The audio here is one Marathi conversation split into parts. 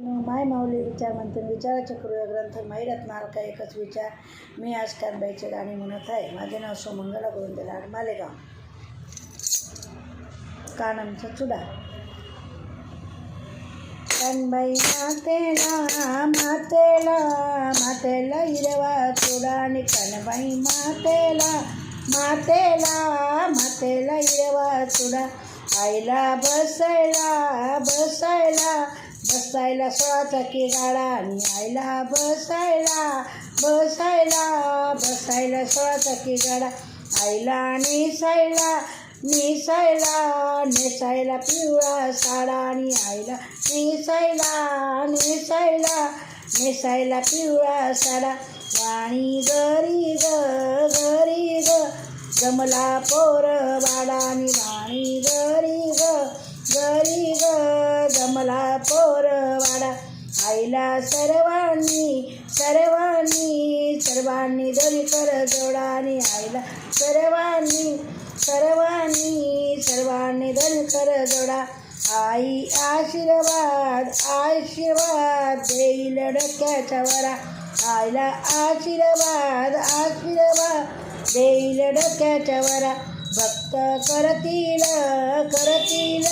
माय माऊली विचार म्हणते विचाराचे करूया ग्रंथ माहिरत मालका एकच विचार. मी आज कानबाईचे गाणे म्हणत आहे. माझे नाव सोमंगला गोविंदला मालेगाव. कानमचा चुडा. कानबाई मातेला मातेला मातेला हिरवा चुडा. आणि कानबाई मातेला मातेला मातेला हिरवा चुडा. आईला बसायला बसायला बसायला सोळा गाडा आणि आईला बसायला बसायला बसायला सोळा गाडा. आईला नेसायला नेसायला नेसायला पिवळा साडा आणि आईला नेसायला नेसायला नेसायला पिवळा साडा. वाणी गरी ग गरी ग जमला पोर वाडा आणि वाणी गरी ग गरी ग जमला आईला सर्वांनी सर्वांनी सर्वांनी दोन्ही कर जोडानी आईला सर्वांनी सर्वांनी सर्वांनी दोन्ही कर जोडा आई आशीर्वाद आशीर्वाद देईल डोक्याच्या वरा. आईला आशीर्वाद आशीर्वाद देईल डोक्याच्या वरा. भक्त करतील करतील.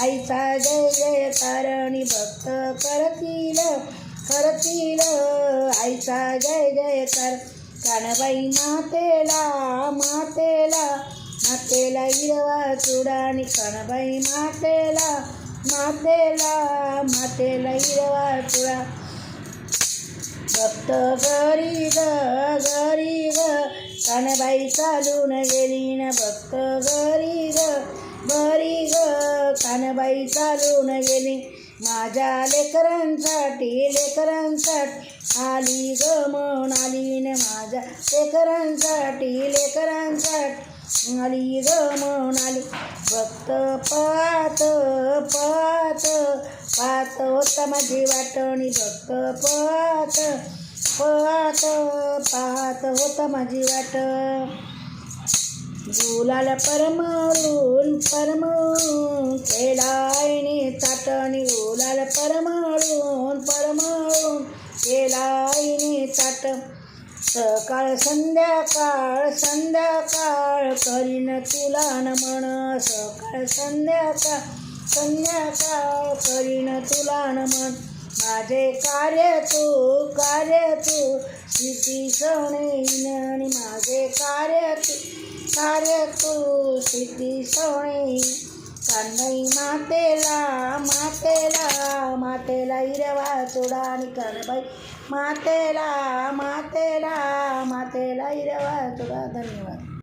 आईचा जय जय कारणी भक्त करतील करतील. आईचा जय जय कर कानबाई मातेला मातेला मातेला हिरवा चुडा आणि कानबाई मातेला मातेला मातेला हिरवा चुडा. भक्त गरीब ग ग कानबाई चालून गेली ना भक्त घरी ग घरी ग. कानबाई चालून गेली. माझ्या लेकरांसाठी लेकरांसाठी आली ग म्हण आली न माझ्या लेकरांसाठी लेकरांसाठी आली ग म्हण आली. भक्त पात पात पात होता माझी वाटणी. भक्त पात पळत पाहत होता माझी वाट. गुलाल परमळून परमळून केलायने चाटणी गुलाल परमळून परमळून केलायने चाट. सकाळ संध्याकाळ संध्याकाळ करीन तुला नमन. सकाळ संध्याकाळ संध्याकाळ करीन तुला नमन. माझे कार्य तू कार्य तू सिद्धी सोनेन आणि माझे कार्य तू कार्य तू सिद्धी सोने कानबाई मातेला मातेला मातेला हिरवा चुडा आणि कानबाई मातेला मातेला मातेला हिरवा चुडा धन्यवाद